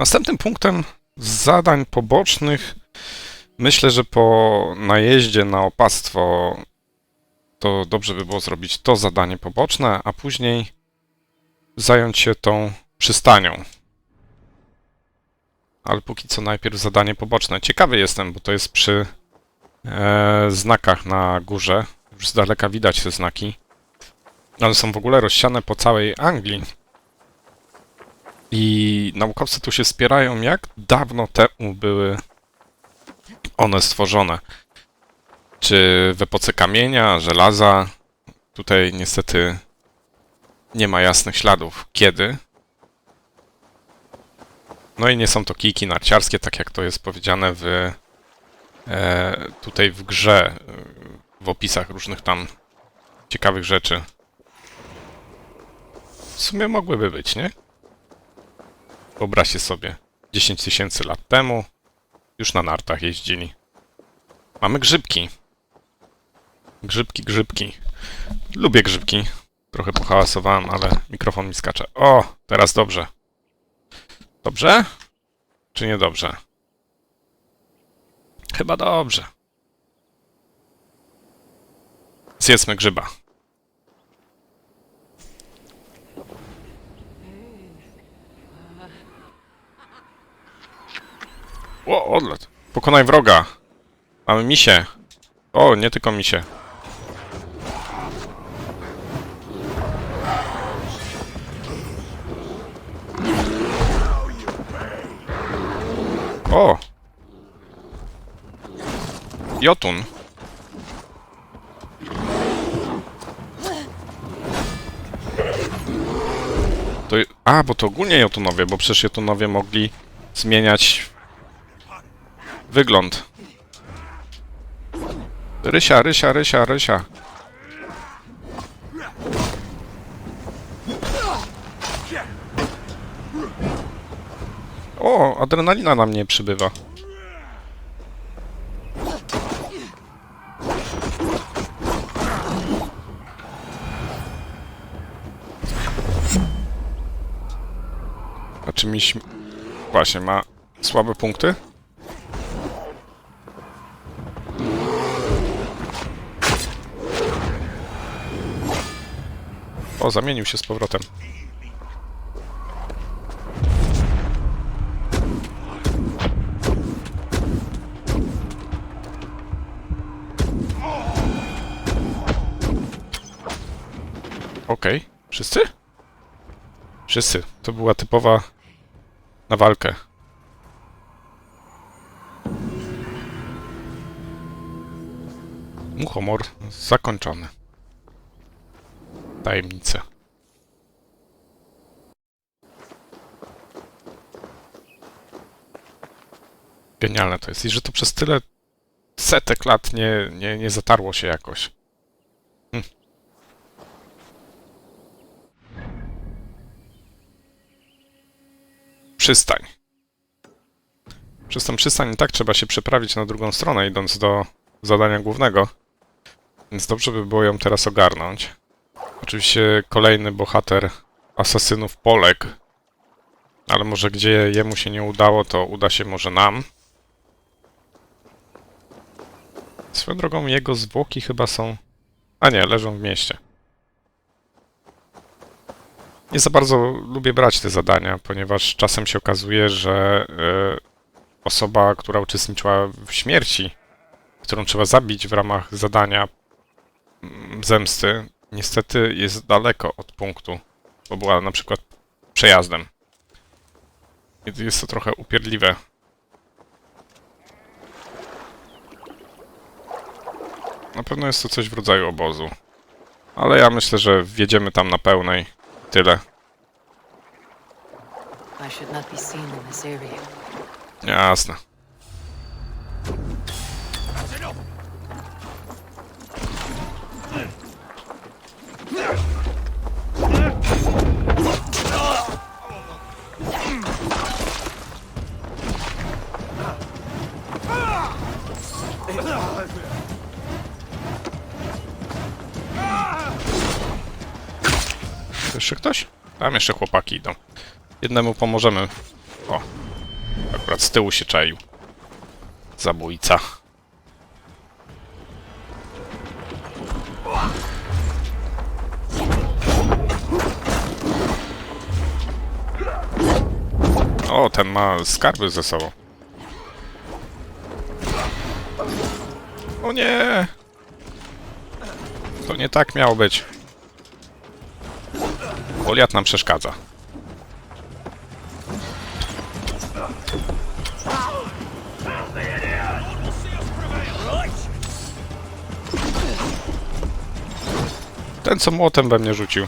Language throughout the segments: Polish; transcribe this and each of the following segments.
Następnym punktem zadań pobocznych myślę, że po najeździe na opactwo to dobrze by było zrobić to zadanie poboczne, a później zająć się tą przystanią. Ale póki co najpierw zadanie poboczne. Ciekawy jestem, bo to jest przy e, znakach na górze. Już z daleka widać te znaki. Ale są w ogóle rozsiane po całej Anglii. I naukowcy tu się spierają, jak dawno temu były one stworzone. Czy w epoce kamienia, żelaza? Tutaj niestety nie ma jasnych śladów. Kiedy? No i nie są to kijki narciarskie, tak jak to jest powiedziane w e, tutaj w grze, e, w opisach różnych tam ciekawych rzeczy. W sumie mogłyby być, nie? Wyobraźcie sobie, 10 tysięcy lat temu już na nartach jeździli. Mamy grzybki. Grzybki, grzybki. Lubię grzybki. Trochę pohałasowałem, ale mikrofon mi skacze. O, teraz dobrze. Dobrze? Czy nie dobrze? Chyba dobrze. Zjedzmy grzyba. O, odlot. Pokonaj wroga. Mamy misie. O, nie tylko misie. O! Jotun. To, a, bo to ogólnie Jotunowie, bo przecież Jotunowie mogli zmieniać wygląd. Rysia, Rysia, Rysia, Rysia. O, adrenalina na mnie przybywa. A czy. Właśnie, ma słabe punkty? O, zamienił się z powrotem. Okej. Wszyscy? Wszyscy. To była typowa na walkę. Muchomor zakończony. Tajemnice. Genialne to jest. I że to przez tyle setek lat nie, nie, nie zatarło się jakoś. Hm. Przystań. Przez tą przystań i tak trzeba się przeprawić na drugą stronę, idąc do zadania głównego. Więc dobrze by było ją teraz ogarnąć. Oczywiście kolejny bohater asasynów Polek. Ale może gdzie jemu się nie udało, to uda się może nam. Swoją drogą jego zwłoki chyba są... A nie, leżą w mieście. Nie za bardzo lubię brać te zadania, ponieważ czasem się okazuje, że e, osoba, która uczestniczyła w śmierci, którą trzeba zabić w ramach zadania mm, zemsty, niestety jest daleko od punktu, bo była na przykład przejazdem. Jest to trochę upierdliwe. Na pewno jest to coś w rodzaju obozu. Ale ja myślę, że wjedziemy tam na pełnej. Tyle. I Jeszcze ktoś? Tam jeszcze chłopaki idą. Jednemu pomożemy. O, akurat z tyłu się czaił. Zabójca. O, ten ma skarby ze sobą. O nie! To nie tak miało być. Goliat nam przeszkadza. Ten, co młotem we mnie rzucił.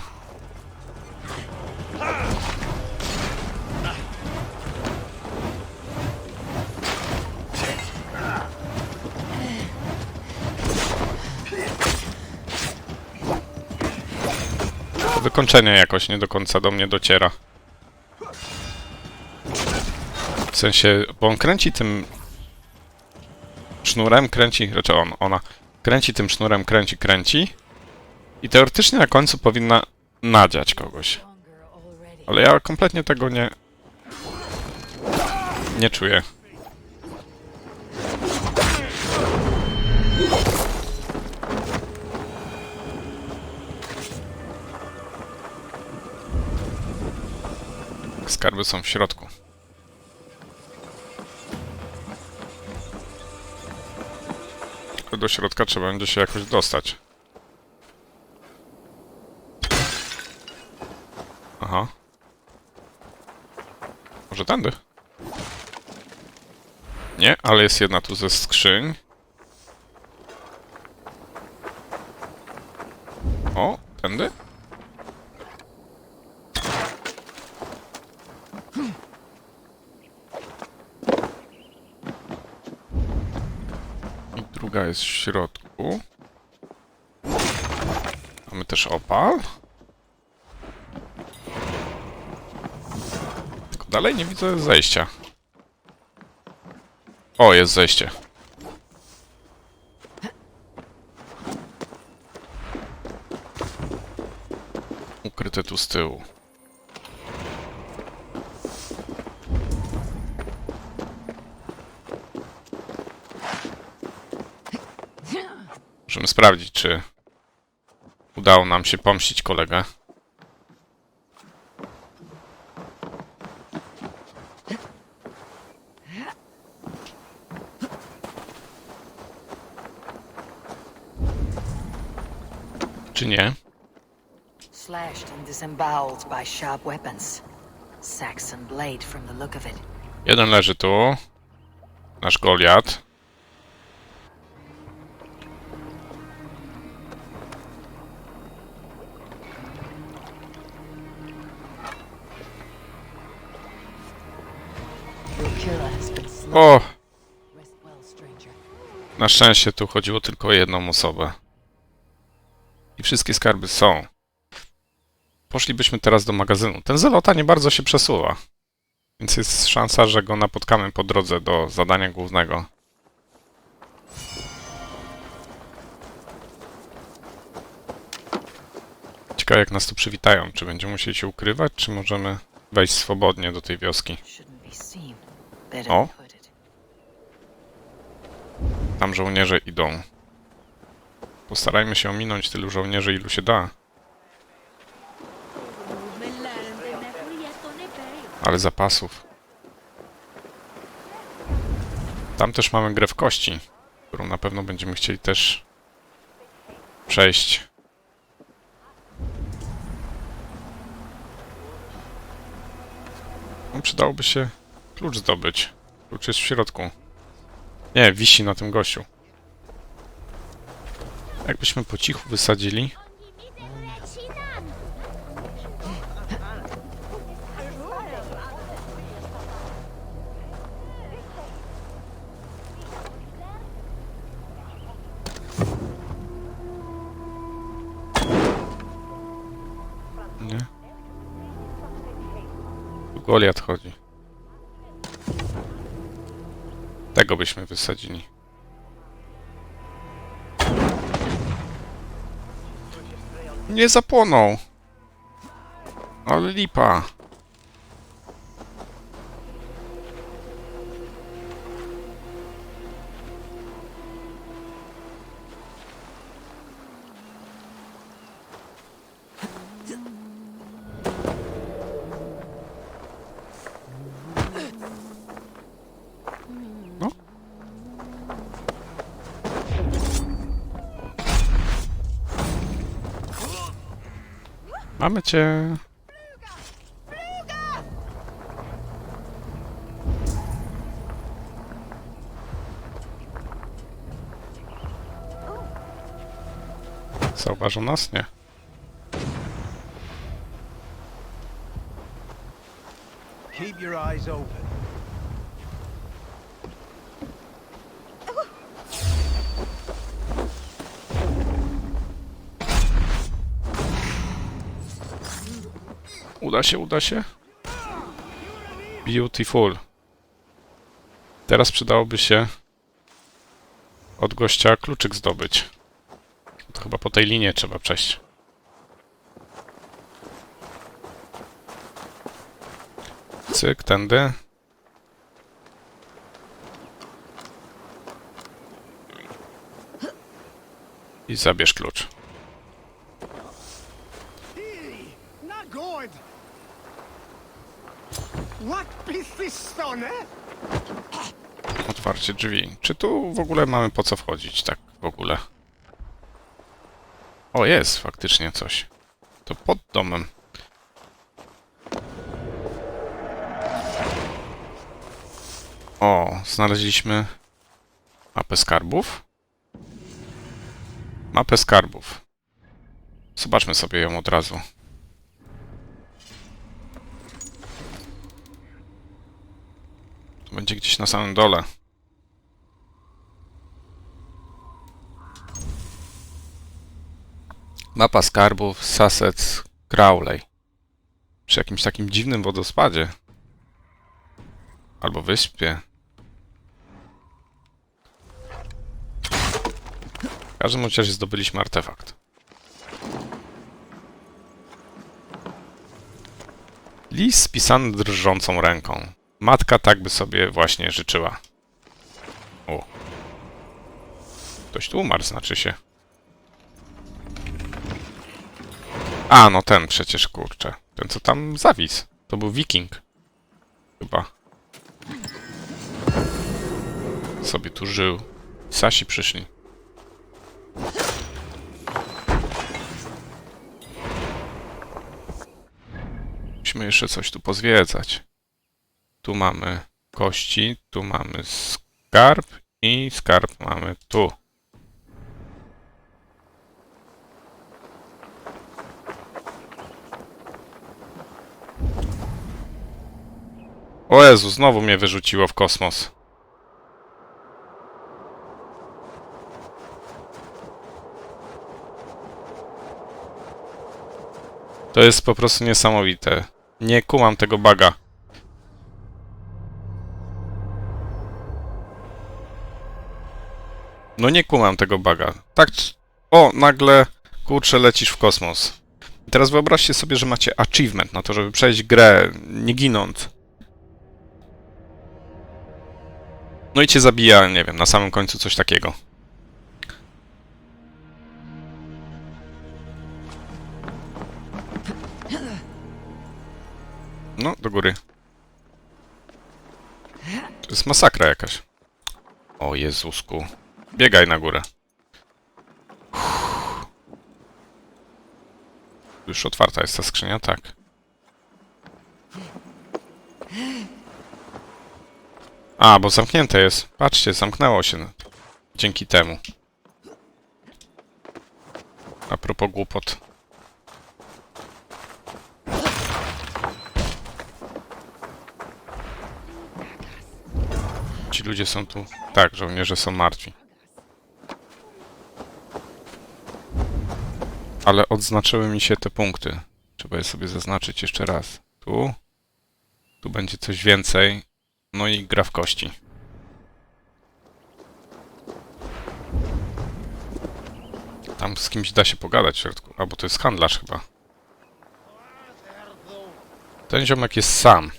Wykończenie jakoś nie do końca do mnie dociera. W sensie, bo on kręci tym sznurem, kręci, raczej on, ona kręci tym sznurem, kręci, kręci i teoretycznie na końcu powinna nadziać kogoś. Ale ja kompletnie tego nie... nie czuję. Skarby są w środku. Do środka trzeba będzie się jakoś dostać. Aha. Może tędy? Nie, ale jest jedna tu ze skrzyń. O, tędy? I druga jest w środku. Mamy też opal. Tylko dalej nie widzę zejścia. O, jest zejście. Ukryte tu z tyłu. Możemy sprawdzić, czy udało nam się pomścić kolegę. Czy nie? Slashed and disemboweled by sharp weapons. Saxon blade from the look of it. Jeden leży tu. Nasz Goliat. O! Na szczęście tu chodziło tylko o jedną osobę. I wszystkie skarby są. Poszlibyśmy teraz do magazynu. Ten zelota nie bardzo się przesuwa. Więc jest szansa, że go napotkamy po drodze do zadania głównego. Ciekawe jak nas tu przywitają. Czy będziemy musieli się ukrywać, czy możemy wejść swobodnie do tej wioski? O. Tam żołnierze idą. Postarajmy się ominąć tylu żołnierzy, ilu się da. Ale zapasów. Tam też mamy grę w kości, którą na pewno będziemy chcieli też przejść. No, przydałoby się klucz zdobyć. Klucz jest w środku. Nie, wisi na tym gościu. Jakbyśmy po cichu wysadzili. Nie. Goliat chodzi. Tego byśmy wysadzili. Nie zapłonął. Ale lipa. No. Mamy cię. Zauważył nas? Nie. Keep your eyes open. Uda się, uda się. Beautiful. Teraz przydałoby się od gościa kluczyk zdobyć. To chyba po tej linie trzeba przejść. Cyk, tędy. I zabierz klucz. Otwarcie drzwi. Czy tu w ogóle mamy po co wchodzić? Tak, w ogóle. O, jest faktycznie coś. To pod domem. O, znaleźliśmy mapę skarbów. Mapę skarbów. Zobaczmy sobie ją od razu. To będzie gdzieś na samym dole. Mapa skarbów Sussex Crowley. Przy jakimś takim dziwnym wodospadzie. Albo wyspie. W każdym razie zdobyliśmy artefakt. List spisany drżącą ręką. Matka tak by sobie właśnie życzyła. O. Ktoś tu umarł, znaczy się. A, no ten przecież, kurczę. Ten, co tam zawisł. To był wiking. Chyba. Sobie tu żył. Sasi przyszli. Musimy jeszcze coś tu pozwiedzać. Tu mamy kości, tu mamy skarb i skarb mamy tu. O Jezu, znowu mnie wyrzuciło w kosmos. To jest po prostu niesamowite. Nie kumam tego baga. No nie kumam tego baga. Tak, o, nagle, kurczę, lecisz w kosmos. Teraz wyobraźcie sobie, że macie achievement na to, żeby przejść grę, nie ginąc. No i cię zabija, nie wiem, na samym końcu coś takiego. No, do góry. To jest masakra jakaś. O Jezusku. Biegaj na górę. Już otwarta jest ta skrzynia, tak. A, bo zamknięte jest. Patrzcie, zamknęło się. Dzięki temu. A propos głupot. Ci ludzie są tu. Tak, żołnierze są martwi. Ale odznaczyły mi się te punkty. Trzeba je sobie zaznaczyć jeszcze raz. Tu. Tu będzie coś więcej. No i gra w kości. Tam z kimś da się pogadać w środku. Albo to jest handlarz chyba. Ten ziomek jest sam.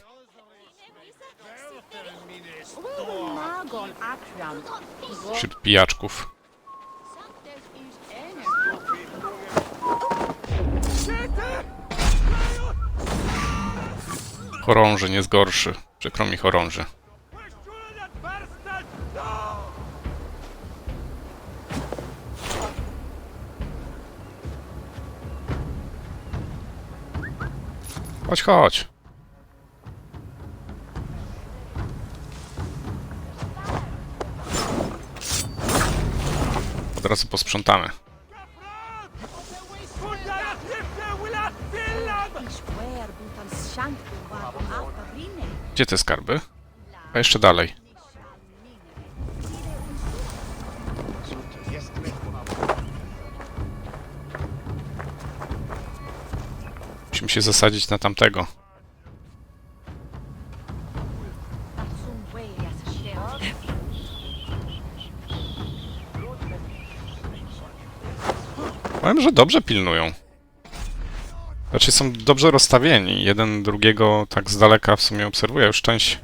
Wśród pijaczków. Chorąży nie zgorszy. Przykro mi chorąży. Chodź, chodź. Od razu posprzątamy. Gdzie te skarby? A jeszcze dalej. Musimy się zasadzić na tamtego. Powiem, że dobrze pilnują. Znaczy są dobrze rozstawieni. Jeden drugiego tak z daleka w sumie obserwuję. Już część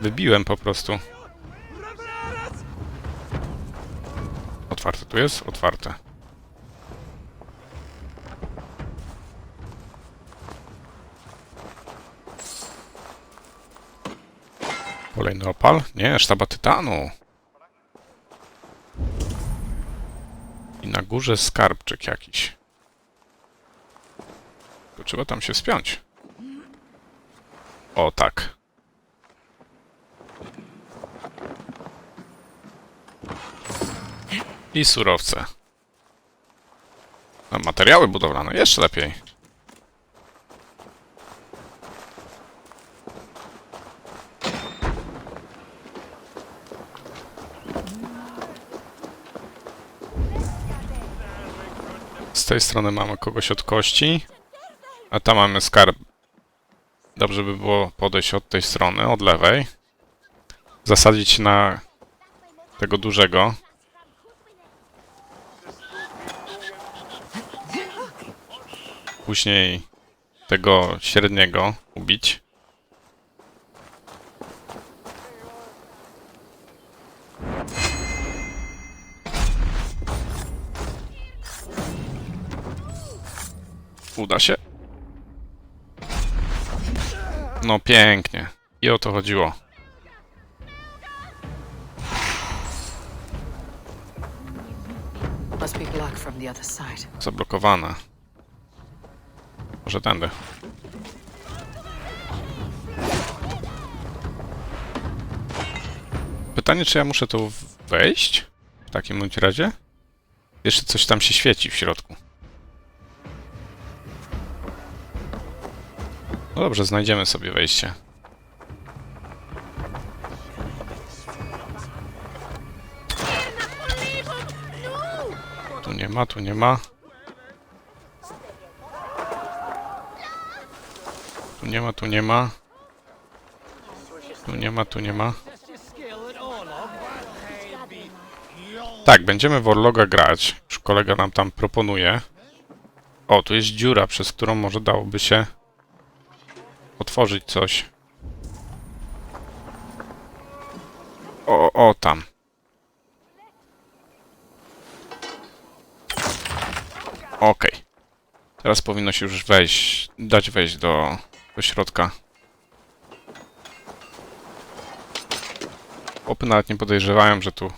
wybiłem po prostu. Otwarte tu jest? Otwarte. Kolejny opal? Nie, sztaba tytanu. I na górze skarbczyk jakiś. To trzeba tam się wspiąć. O, tak. I surowce. A materiały budowlane, jeszcze lepiej. Z tej strony mamy kogoś od kości, a tam mamy skarb. Dobrze by było podejść od tej strony, od lewej. Zasadzić na tego dużego. Później tego średniego ubić. Uda się. No pięknie. I o to chodziło. Zablokowane. Może tędy. Pytanie, czy ja muszę tu wejść? W takim bądź razie? Jeszcze coś tam się świeci w środku. No dobrze, znajdziemy sobie wejście. Tu nie ma, tu nie ma. Tu nie ma, tu nie ma. Tu nie ma, tu nie ma. Tak, będziemy w Orloga grać. Już kolega nam tam proponuje. O, tu jest dziura, przez którą może dałoby się otworzyć coś. O, o, tam. Okej. Teraz powinno się już wejść, dać wejść do, do środka. Chłopy nawet nie podejrzewają, że tu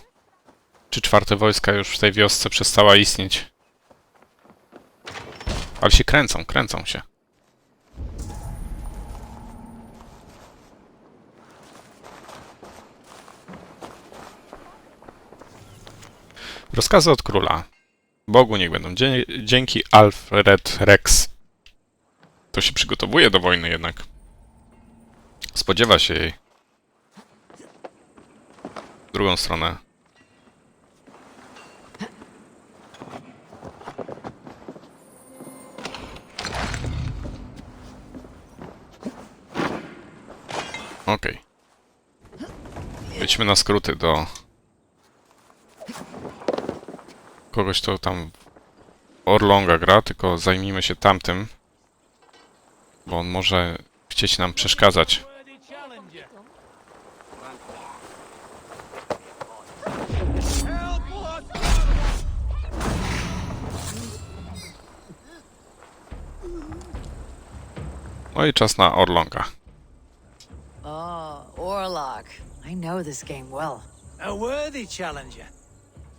czy czwarte wojska już w tej wiosce przestała istnieć. Ale się kręcą, kręcą się. Rozkazy od króla. Bogu niech będą dzięki Alfred Rex. To się przygotowuje do wojny jednak. Spodziewa się jej. Drugą stronę. Okej. Wejdźmy na skróty do kogoś, kto tam Orlonga gra, tylko zajmijmy się tamtym, bo on może chcieć nam przeszkadzać. No i czas na Orlonga. Oh, Orlok. I know this game well. A worthy challenger.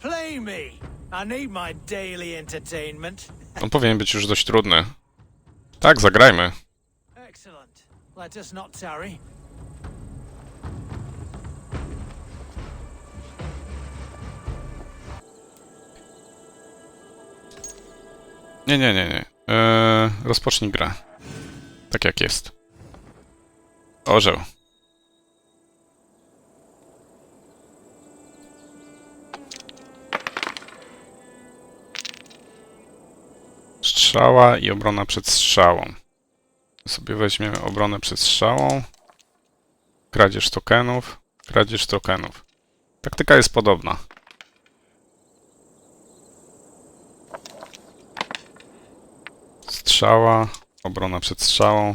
Play me. I need my daily entertainment. On powinien być już dość trudny. Tak, zagrajmy. Excellent. Let us not tarry. Nie, nie, nie, nie. Eee, rozpocznij grę. Tak jak jest. Orzeł. Strzała i obrona przed strzałą. Sobie weźmiemy obronę przed strzałą. Kradzież tokenów. Kradzież tokenów. Taktyka jest podobna. Strzała, obrona przed strzałą.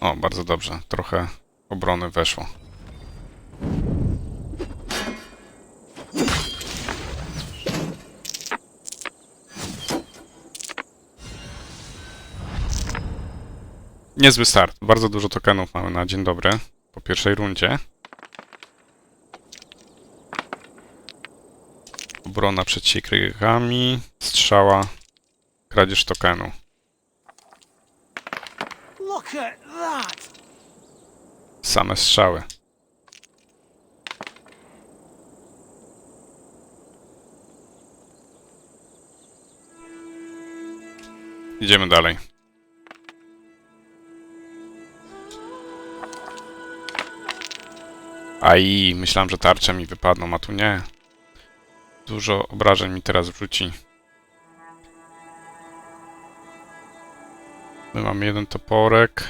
O, bardzo dobrze. Trochę obrony weszło. Niezły start. Bardzo dużo tokenów mamy na dzień dobry po pierwszej rundzie. Obrona przed siekierami, strzała, kradzież tokenu. Same strzały. Idziemy dalej. Aj, myślałem, że tarcze mi wypadną, a tu nie. Dużo obrażeń mi teraz wrzuci. My mamy jeden toporek.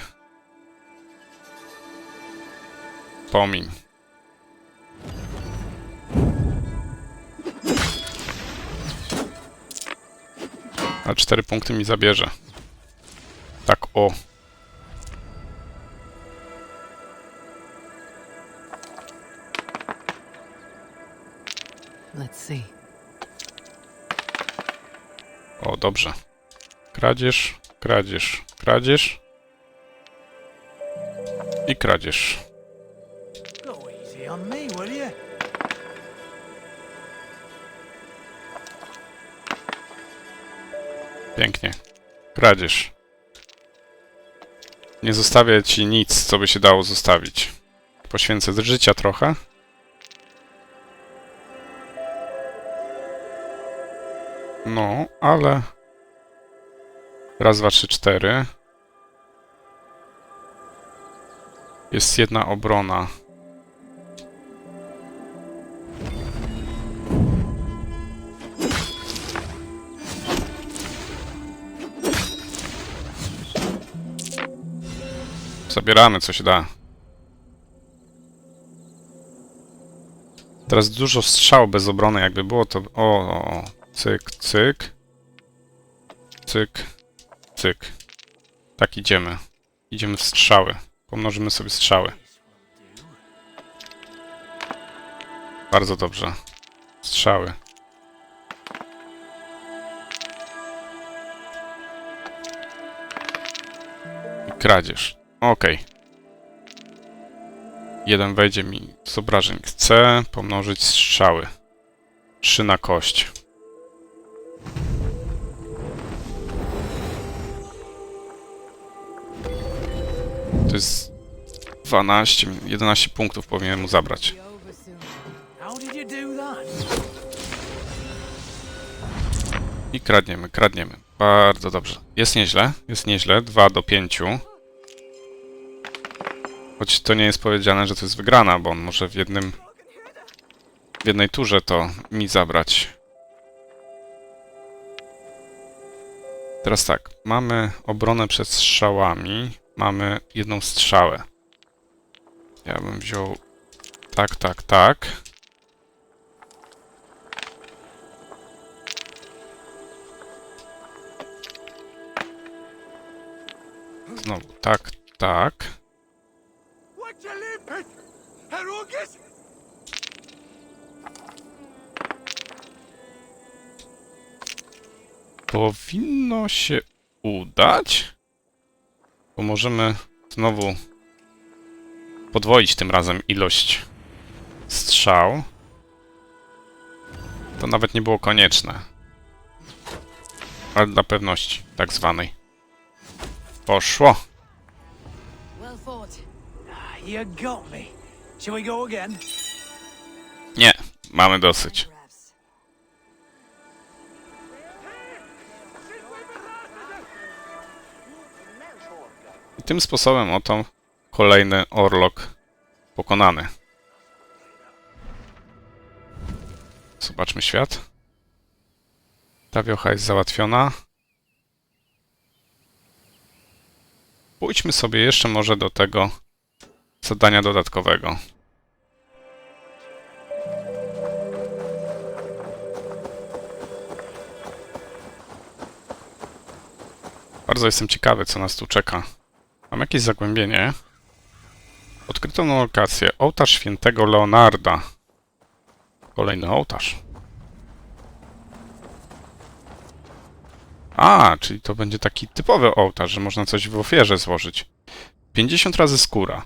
Pomiń. A cztery punkty mi zabierze. Tak o. Let's see. O, dobrze. Kradzież, kradzież, kradzież. I kradzież. Go easy on me, will you? Pięknie. Kradzież. Nie zostawię ci nic, co by się dało zostawić. Poświęcę z życia trochę. No, ale... Raz, dwa, trzy, cztery. Jest jedna obrona. Zabieramy, co się da. Teraz dużo strzał bez obrony, jakby było to... O. cyk, cyk. Cyk, cyk. Tak idziemy. Idziemy w strzały. Pomnożymy sobie strzały. Bardzo dobrze. Strzały. I kradzież. Okej. Jeden wejdzie mi z obrażeń. Chcę pomnożyć strzały. Trzy na kość. To jest 12, 11 punktów powinienem mu zabrać. I kradniemy, kradniemy. Bardzo dobrze. Jest nieźle, jest nieźle. 2 do 5. Choć to nie jest powiedziane, że to jest wygrana, bo on może w jednym... W jednej turze to mi zabrać. Teraz tak, mamy obronę przed strzałami. Mamy jedną strzałę. Ja bym wziął... Tak, tak, tak. Znowu, tak, tak. Powinno się udać. Bo możemy znowu podwoić tym razem ilość strzał. To nawet nie było konieczne. ale dla pewności, tak zwanej. Poszło. Again? Nie, mamy dosyć. I tym sposobem oto kolejny Orlok pokonany. Zobaczmy świat. Ta wiocha jest załatwiona. Pójdźmy sobie jeszcze może do tego zadania dodatkowego. Bardzo jestem ciekawy, co nas tu czeka. Mam jakieś zagłębienie. Odkryto nową lokację. Ołtarz świętego Leonarda. Kolejny ołtarz. A, czyli to będzie taki typowy ołtarz, że można coś w ofierze złożyć. 50 razy skóra.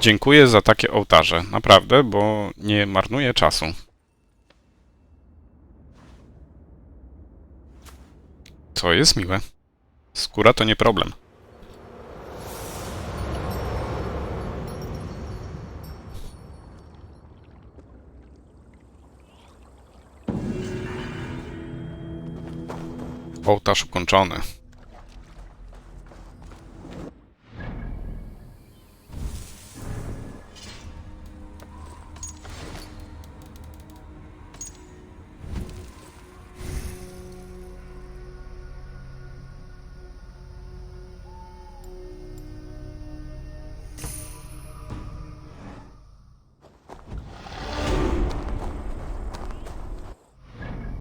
Dziękuję za takie ołtarze, naprawdę, bo nie marnuję czasu. To jest miłe. Skóra to nie problem. Ołtarz ukończony.